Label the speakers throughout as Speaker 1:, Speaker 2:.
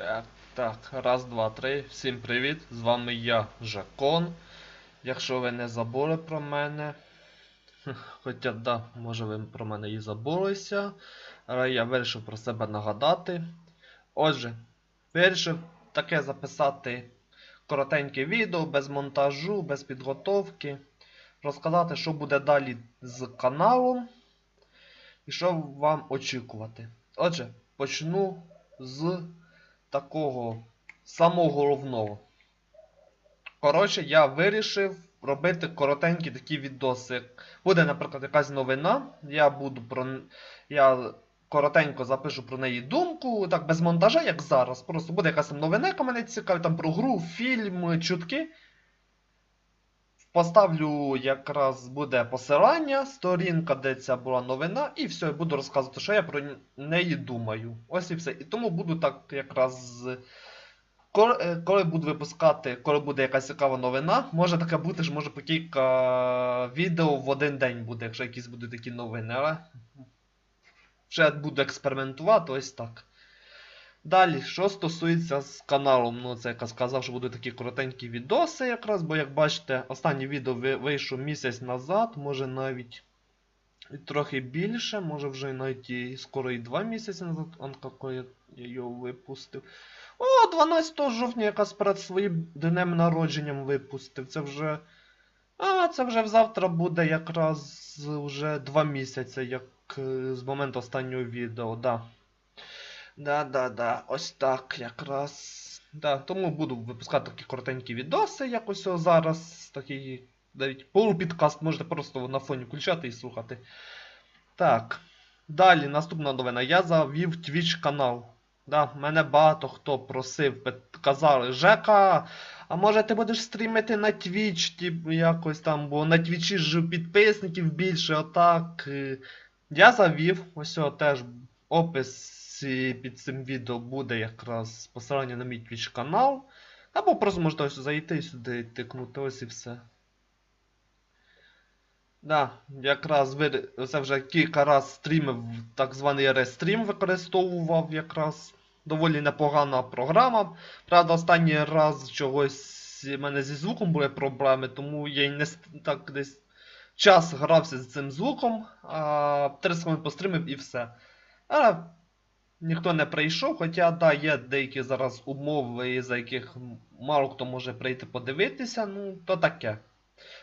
Speaker 1: Так, так, раз, два, три. Всім привіт! З вами я, Жакон. Якщо ви не забули про мене. Хоча, да, може ви про мене і забулися. Але я вирішив про себе нагадати. Отже, вирішив таке записати коротеньке відео, без монтажу, без підготовки. Розказати, що буде далі з каналом. І що вам очікувати. Отже, почну з такого самого головного. Коротше, я вирішив робити коротенькі такі відоси. Буде, наприклад, якась новина. Я буду про. Я коротенько запишу про неї думку, так без монтажа, як зараз. Просто буде якась новина, яка мене цікавить, там про гру, фільм, чутки. Поставлю якраз буде посилання, сторінка, де ця була новина, і все, я буду розказувати, що я про неї думаю. Ось і все. І тому буду так якраз. Коли, е, буду випускати, коли буде якась цікава новина, може таке бути, що може по кілька відео в один день буде, якщо якісь будуть такі новини, але ще буду експериментувати, ось так. Далі, що стосується з каналом, ну це я сказав, що будуть такі коротенькі відоси якраз, бо як бачите, останнє відео вийшло місяць назад, може навіть трохи більше, може вже навіть і скоро і два місяці назад, он коли я, його випустив. О, 12 жовтня якраз перед своїм днем народженням випустив. Це вже. А, це вже завтра буде якраз вже два місяці, як е, з моменту останнього відео, да. Да, да, да, ось так якраз. Да, тому буду випускати такі коротенькі відоси, якось зараз. Такий навіть полупідкаст можете просто на фоні включати і слухати. Так. Далі, наступна новина. Я завів Twitch канал. Да, мене багато хто просив, казали, Жека, а може ти будеш стрімити на Twitch, тип, якось там, бо на Твічі ж підписників більше, отак. Я завів, ось теж опис е, під цим відео буде якраз посилання на мій Twitch канал. Або просто можете ось зайти сюди, і тикнути, ось і все. Да, якраз ви, це вже кілька раз стрімив, так званий рестрім використовував якраз. Доволі непогана програма. Правда, останній раз чогось в мене зі звуком були проблеми, тому я й не так десь час грався з цим звуком, а 30 хвилин пострімив і все. Але ніхто не прийшов, хоча да, є деякі зараз умови, за яких мало хто може прийти подивитися, ну то таке.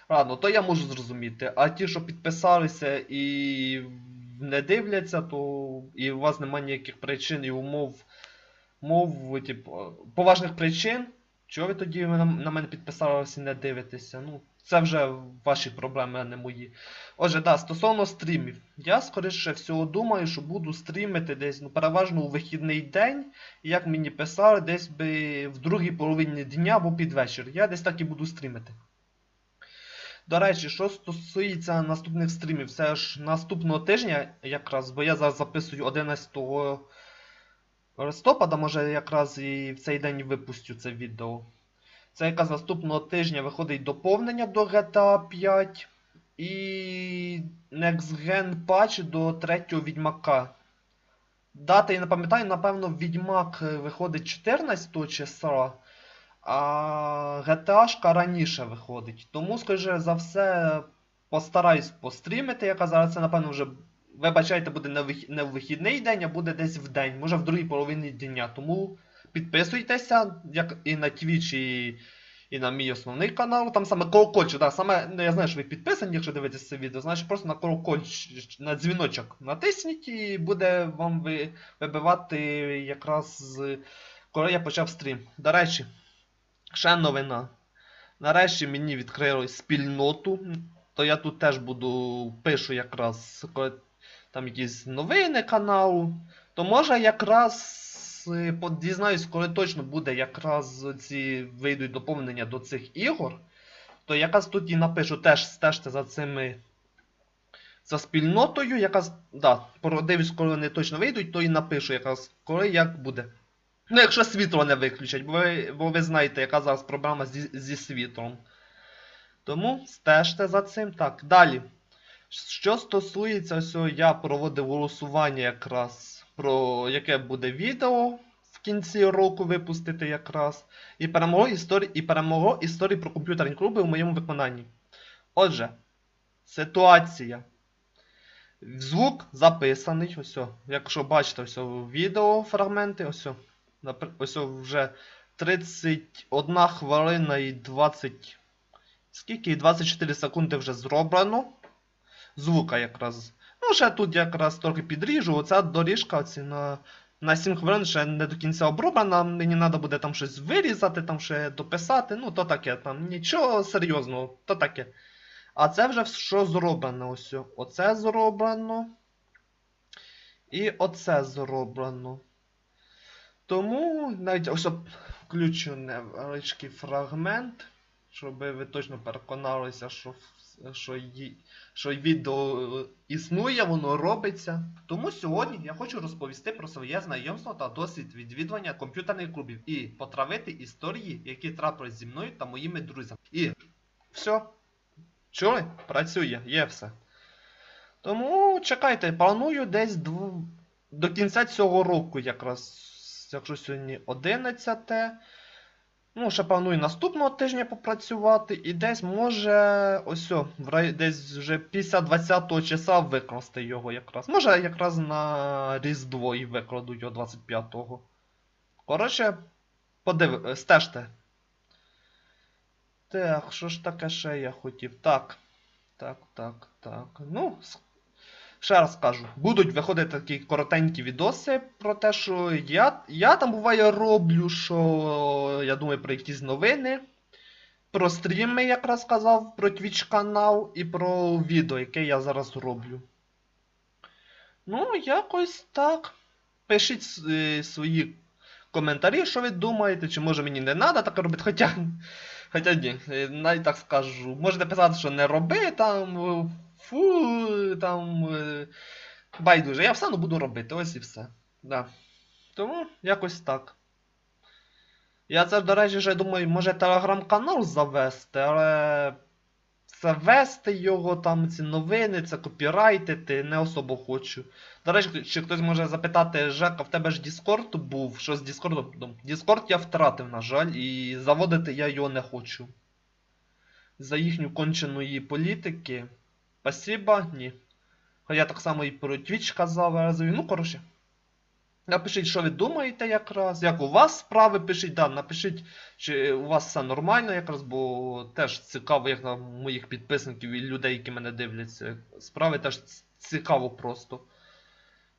Speaker 1: Ладно, то я можу зрозуміти. А ті, що підписалися і не дивляться, то і у вас немає ніяких причин і умов, мов, типу, поважних причин. Чого ви тоді на мене підписалися і не дивитеся? Ну, це вже ваші проблеми, а не мої. Отже, да, стосовно стрімів. Я скоріше всього думаю, що буду стрімити десь, ну, переважно у вихідний день. Як мені писали, десь би в другій половині дня або під вечір. Я десь так і буду стрімити. До речі, що стосується наступних стрімів, це ж наступного тижня, якраз, бо я зараз записую 11 листопада, може якраз і в цей день випустю це відео. Це якраз наступного тижня виходить доповнення до GTA 5 і Next Gen Patch до 3 Відьмака. Дати я не пам'ятаю, напевно, Відьмак виходить 14 числа. А GTA раніше виходить. Тому, скоріше за все, постараюсь пострімити, яка зараз це, напевно, вже. Вибачайте, буде не в вихідний день, а буде десь в день, може в другій половині дня. Тому підписуйтеся, як і на Twitch, і, і на мій основний канал. Там саме колокольчик, да, саме, ну, я знаю, що ви підписані, якщо дивитесь це відео, значить просто на колокольчик, на дзвіночок натисніть і буде вам ви... вибивати якраз коли я почав стрім. До речі. Ще новина. Нарешті мені відкрили спільноту. То я тут теж буду пишу якраз коли там якісь новини каналу. То може якраз дізнаюсь, коли точно буде якраз ці вийдуть доповнення до цих ігор. То якраз тут і напишу теж стежте за цими. За спільнотою, якраз. Да, подивлюсь, коли вони точно вийдуть, то і напишу якраз, коли як буде. Ну, якщо світло не виключать, бо ви, бо ви знаєте, яка зараз проблема зі, зі світлом. Тому стежте за цим. Так, далі. Що стосується ось, я проводив голосування якраз про яке буде відео в кінці року випустити якраз. І перемогло історії, і перемогло історії про комп'ютерні клуби у моєму виконанні. Отже, ситуація. Звук записаний. Ось, якщо бачите, ось відео фрагменти, ось, ось вже 31 хвилина і 20. Скільки? 24 секунди вже зроблено. Звука якраз. Ну, ще тут якраз трохи підріжу. Оця доріжка оці на, на 7 хвилин ще не до кінця оброблена. Мені треба буде там щось вирізати, там ще дописати. Ну, то таке, там нічого серйозного, то таке. А це вже що зроблено? Ось. Оце зроблено. І оце зроблено. Тому навіть ось включу невеличкий фрагмент, щоб ви точно переконалися, що, що, ї- що відео е, існує, воно робиться. Тому сьогодні я хочу розповісти про своє знайомство та досвід відвідування комп'ютерних клубів і потравити історії, які трапились зі мною та моїми друзями. І все. Чули? Працює, є все. Тому чекайте, планую десь дв... до кінця цього року, якраз, якщо сьогодні 11. Ну, ще планую наступного тижня попрацювати, і десь може ось о, десь вже після 20 числа викласти його якраз. Може якраз на Різдво і викладу його 25-го. Коротше, подив... стежте. Так, що ж таке ще я хотів? Так. Так, так, так. Ну, ще раз кажу, будуть виходити такі коротенькі відоси про те, що я, я там буває роблю, що я думаю про якісь новини. Про стріми, якраз сказав, про Twitch канал і про відео, яке я зараз роблю. Ну, якось так. Пишіть е, свої коментарі, що ви думаєте, чи може мені не треба так робити, хоча. Хоча ні, е, навіть так скажу. Можете писати, що не роби там. Фу, там. е, Байдуже, я все одно буду робити, ось і все. Да. Тому якось так. Я це, до речі, вже думаю, може телеграм-канал завести, але. Це вести його, там ці новини, це копірайтити, не особо хочу. До речі, чи хтось може запитати, Жека, в тебе ж Discord був? Що з Discord? Discord я втратив, на жаль, і заводити я його не хочу. За їхню конченої політики. Спасибо, ні. Я так само і про Twitch казав разові. Ну, коротше. Напишіть, що ви думаєте якраз, як у вас справи пишіть, да, напишіть, чи у вас все нормально якраз, бо теж цікаво, як на моїх підписників і людей, які мене дивляться. Справи теж цікаво просто.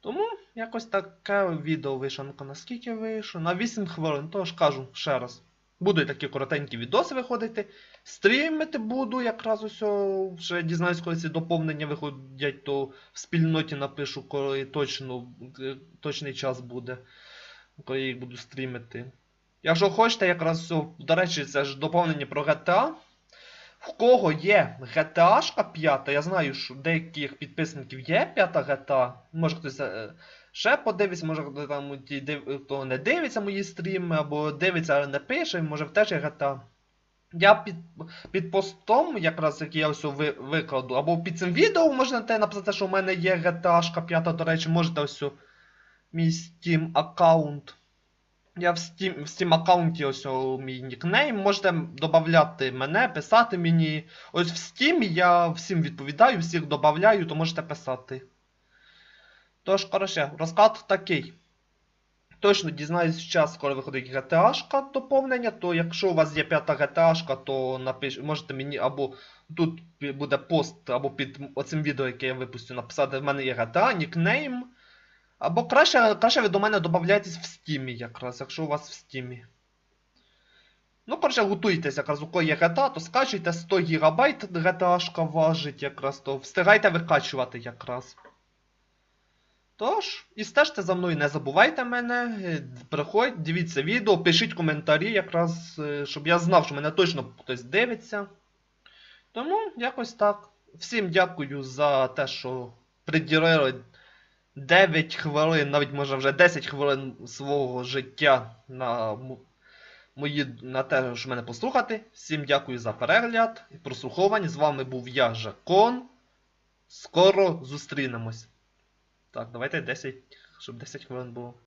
Speaker 1: Тому якось таке відео вийшло. Наскільки вийшло? На 8 хвилин, тож кажу ще раз. Будуть такі коротенькі відоси виходити. Стрімити буду якраз ось вже дізнаюсь, коли ці доповнення виходять, то в спільноті напишу, коли точно, е, точний час буде, коли їх буду стрімити. Якщо хочете, якраз до речі, це ж доповнення про GTA. В кого є GTA 5, я знаю, що деяких підписників є 5 GTA. Може хтось е, ще подивиться, може хто там хто не дивиться мої стріми, або дивиться, але не пише, може теж є GTA. Я під, під постом, якраз який я ось ви, викладу, або під цим відео можете написати, що в мене є GTA 5, до речі, можете ось мій Steam аккаунт. Я в Steam, в Steam аккаунті ось мій нікнейм. Можете додати мене, писати мені. Ось в Steam я всім відповідаю, всіх додаю, то можете писати. Тож, коротше, розклад такий. Точно дізнаюсь час, коли виходить GTA доповнення, то якщо у вас є п'ята GTA, то напиш... можете мені або тут буде пост, або під оцим відео, яке я випустю, написати в мене є GTA, нікнейм. Або краще, краще ви до мене додаєтесь в Steam якраз, якщо у вас в Steam. Ну, коротше, готуйтесь, якраз у кого є GTA, то скачуйте 100 ГБ GTA важить якраз, то встигайте викачувати якраз. Тож, і стежте за мною, не забувайте мене, е, приходь, дивіться відео, пишіть коментарі, якраз, е, щоб я знав, що мене точно хтось дивиться. Тому якось так. Всім дякую за те, що приділили 9 хвилин, навіть може вже 10 хвилин свого життя на, мої, на те, що мене послухати. Всім дякую за перегляд і прослуховування. З вами був я, Жакон. Скоро зустрінемось. Так, давайте 10, щоб 10 хвилин було.